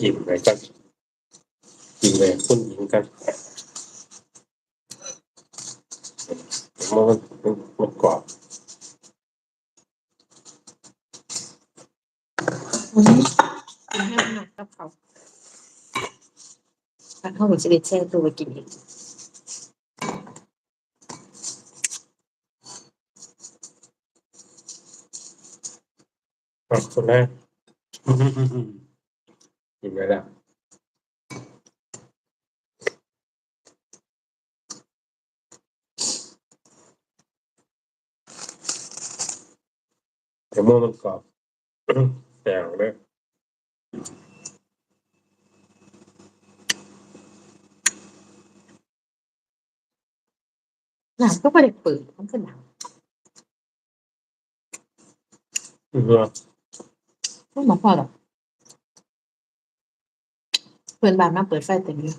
จิ้มไปกันจิ้มไปคุณหญิงกันมันมันมันกรอบวันนี้กินให้มันหนักกับเขาถ้าเขาหนูจะได้แช่ตัวไปกินอีกขอบคุณนะ กินไปแล้วเดี๋ยวมันมันกรอบแต่งเลยหนักก็ไม่ได้เปิดมันก็หนักอือไม่มาพอหรอก เพื่อนบ้านมาเปิดไฟเต็มเลย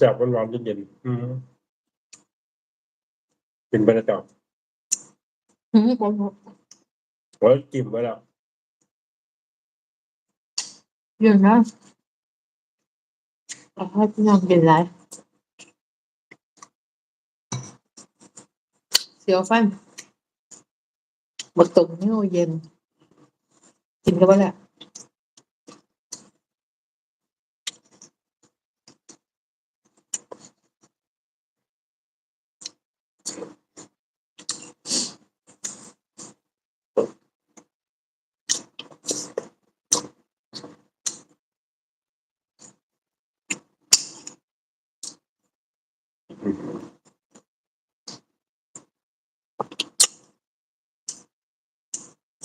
จับๆร้อนๆเย็นๆอืมกินไปแล้วจ้ะอืมผมโอ้ยจิ้มไปแล้ว เย็นนะ เอาให้พี่น้องกินไรเสียวฟันหมดตรงนี่โอ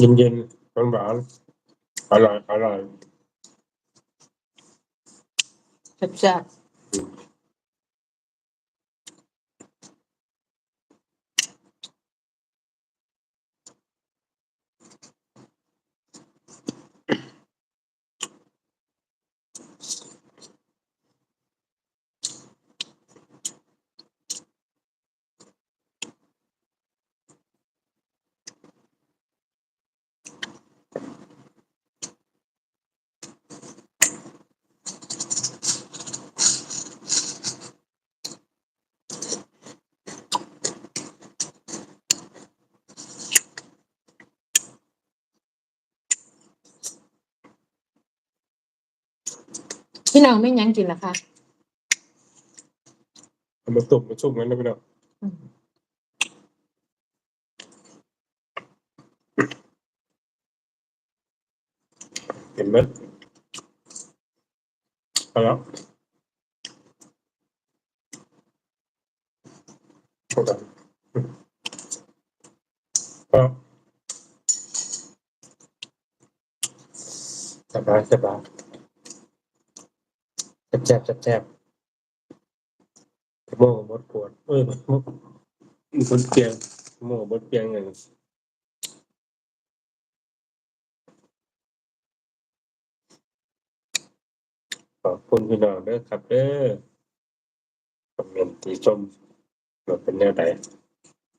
เย็นกินกันไปแหละเย็นๆหวานๆอร่อยอร่อย แซ่บๆ พี่น้องไม่ยั้งกินละคะเอามาตุ่มมาชุ่มกันนะพี่น้องอืมเห็นไหมเอาแล้วโอเคก็สบายสบาย จ๊บแจ๊บแจ๊บโม่กับบดปวดเอ้ยบดบดเปียงโม่กับบดเปียงหนึ่งขอบคุณพี่น้องเด้อครับเด้อคอมเมนต์ที่ชมมาเป็นแนวใด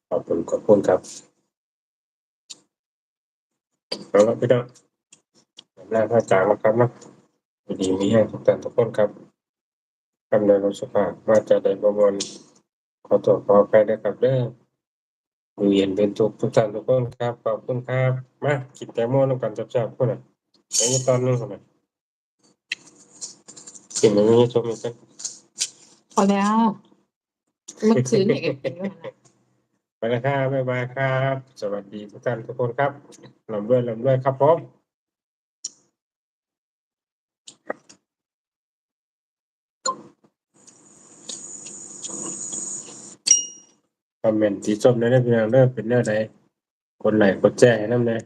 ขอบคุณขอบคุณครับเอาละพี่น้องแรกพระอาจารย์นะครับนะดีมีแห่งทุกท่านทุกคนครับ คำในรสภาพว่าจะได้ประมวลขอตัวขอไปนะครับเด้อมีเย็นเป็นทุกทุกท่านทุกคนครับ ขอบคุณครับ มาคิดแตงโมน้ำกันจับๆคนน่ะอันนี้ตอนนึงคนน่ะกินมันนี้ชมอีกสักพอแล้วเมื่อคืนเนี่ยเก็บเป็นด้วยนะไปแล้วครับบ๊ายบายครับ สวัสดีทุกท่านทุกคนครับลำด้วยลำด้วยครับผม คอมเมนต์สีส้มในเรื่องเรื่องเป็นเรื่องใดกดไลค์กดแชร์ให้น้ำเลย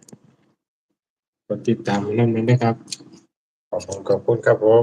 กดติดตามให้น้ำเองนะครับขอบคุณขอบคุณครับผม